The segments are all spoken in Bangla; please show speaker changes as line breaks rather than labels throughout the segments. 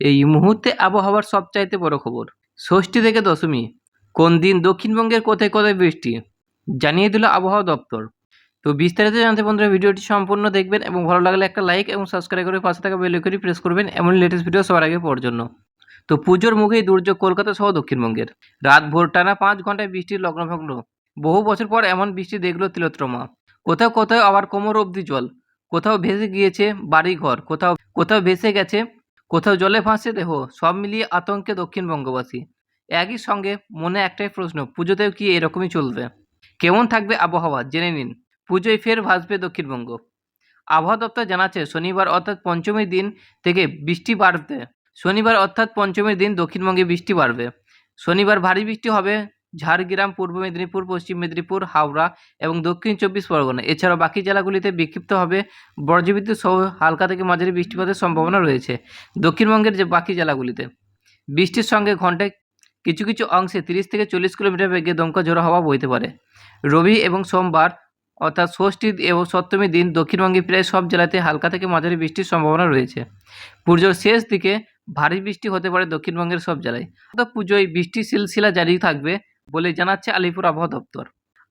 এই মুহূর্তে আবহাওয়ার সবচাইতে বড় খবর। ষষ্ঠী থেকে দশমী, কোন দিন দক্ষিণবঙ্গের কোথায় কোথায় বৃষ্টি? জানিয়ে দিল আবহাওয়া দপ্তর। তো বিস্তারিত জানতে বন্ধুরা ভিডিওটি সম্পূর্ণ দেখবেন এবং ভালো লাগলে একটা লাইক এবং সাবস্ক্রাইব করে পাশে থাকা বেল আইকনটি প্রেস করবেন এমন লেটেস্ট ভিডিও সবার আগে পাওয়ার জন্য। তো পুজোর মুখেই দুর্যোগ কলকাতা সহ দক্ষিণবঙ্গের। রাত ভোর টানা পাঁচ ঘন্টায় বৃষ্টির লগ্নভগ্ন। বহু বছর পর এমন বৃষ্টি দেখল তিলোত্তমা। কোথাও কোথাও আবার কোমর অবধি জল। কোথাও ভেসে গিয়েছে বাড়ি ঘর কোথাও কোথাও ভেসে গেছে কোথাও জলে ভাসছে দেহ, সব মিলিয়ে আতঙ্কে দক্ষিণবঙ্গবাসী একই সঙ্গে মনে একটাই প্রশ্ন, পুজোতেও কি এরকমই চলবে? কেমন থাকবে আবহাওয়া? জেনে নিন। পুজোয় ফের ভাসবে দক্ষিণবঙ্গ। আবহাওয়া দপ্তর জানাচ্ছে, শনিবার অর্থাৎ পঞ্চমীর দিন থেকে বৃষ্টি বাড়বে। শনিবার অর্থাৎ পঞ্চমীর দিন দক্ষিণবঙ্গে বৃষ্টি বাড়বে। শনিবার ভারী বৃষ্টি হবে ঝাড়গ্রাম, পূর্ব মেদিনীপুর, পশ্চিম মেদিনীপুর, হাওড়া এবং দক্ষিণ চব্বিশ পরগনা। এছাড়াও বাকি জেলাগুলিতে বিক্ষিপ্ত হবে বজ্রবিদ্যুৎ সহ হালকা থেকে মাঝারি বৃষ্টিপাতের সম্ভাবনা রয়েছে। দক্ষিণবঙ্গের যে বাকি জেলাগুলিতে বৃষ্টির সঙ্গে ঘন্টায় কিছু কিছু অংশে তিরিশ থেকে চল্লিশ কিলোমিটার বেগে দমকা ঝোড়ো হাওয়া বইতে পারে। রবি এবং সোমবার অর্থাৎ ষষ্ঠী এবং সপ্তমীর দিন দক্ষিণবঙ্গে প্রায় সব জেলাতে হালকা থেকে মাঝারি বৃষ্টির সম্ভাবনা রয়েছে। পুজোর শেষ দিকে ভারী বৃষ্টি হতে পারে দক্ষিণবঙ্গের সব জেলায়। পুজোয় বৃষ্টির সিলসিলা জারি থাকবে বলে জানাচ্ছে আলিপুর আবহাওয়া দপ্তর।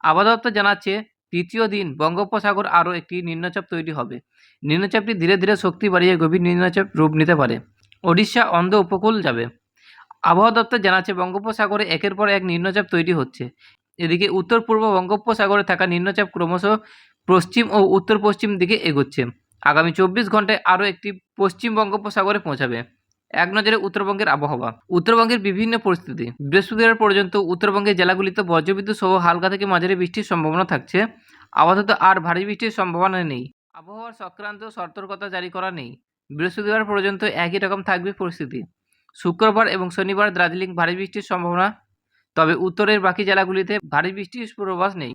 আবহাওয়া দপ্তর জানাচ্ছে, তৃতীয় দিন বঙ্গোপসাগর আরও একটি নিম্নচাপ তৈরি হবে। নিম্নচাপটি ধীরে ধীরে শক্তি বাড়িয়ে গভীর নিম্নচাপ রূপ নিতে পারে। ওড়িশা অন্ধ উপকূল যাবে। আবহাওয়া দপ্তর জানাচ্ছে, বঙ্গোপসাগরে একের পর এক নিম্নচাপ তৈরি হচ্ছে। এদিকে উত্তর পূর্ব বঙ্গোপসাগরে থাকা নিম্নচাপ ক্রমশ পশ্চিম ও উত্তর পশ্চিম দিকে এগোচ্ছে। আগামী চব্বিশ ঘন্টায় আরও একটি পশ্চিম বঙ্গোপসাগরে পৌঁছাবে। এক নজরে উত্তরবঙ্গের আবহাওয়া। উত্তরবঙ্গের বিভিন্ন পরিস্থিতি। বৃহস্পতিবার পর্যন্ত উত্তরবঙ্গের জেলাগুলিতে বজ্রবিদ্যুৎ সহ হালকা থেকে মাঝারি বৃষ্টির সম্ভাবনা থাকছে। আপাতত আর ভারী বৃষ্টির সম্ভাবনা নেই। আবহাওয়ার সংক্রান্ত সতর্কতা জারি করা নেই। বৃহস্পতিবার পর্যন্ত একই রকম থাকবে পরিস্থিতি। শুক্রবার এবং শনিবার দার্জিলিং ভারী বৃষ্টির সম্ভাবনা, তবে উত্তরের বাকি জেলাগুলিতে ভারী বৃষ্টির পূর্বাভাস নেই।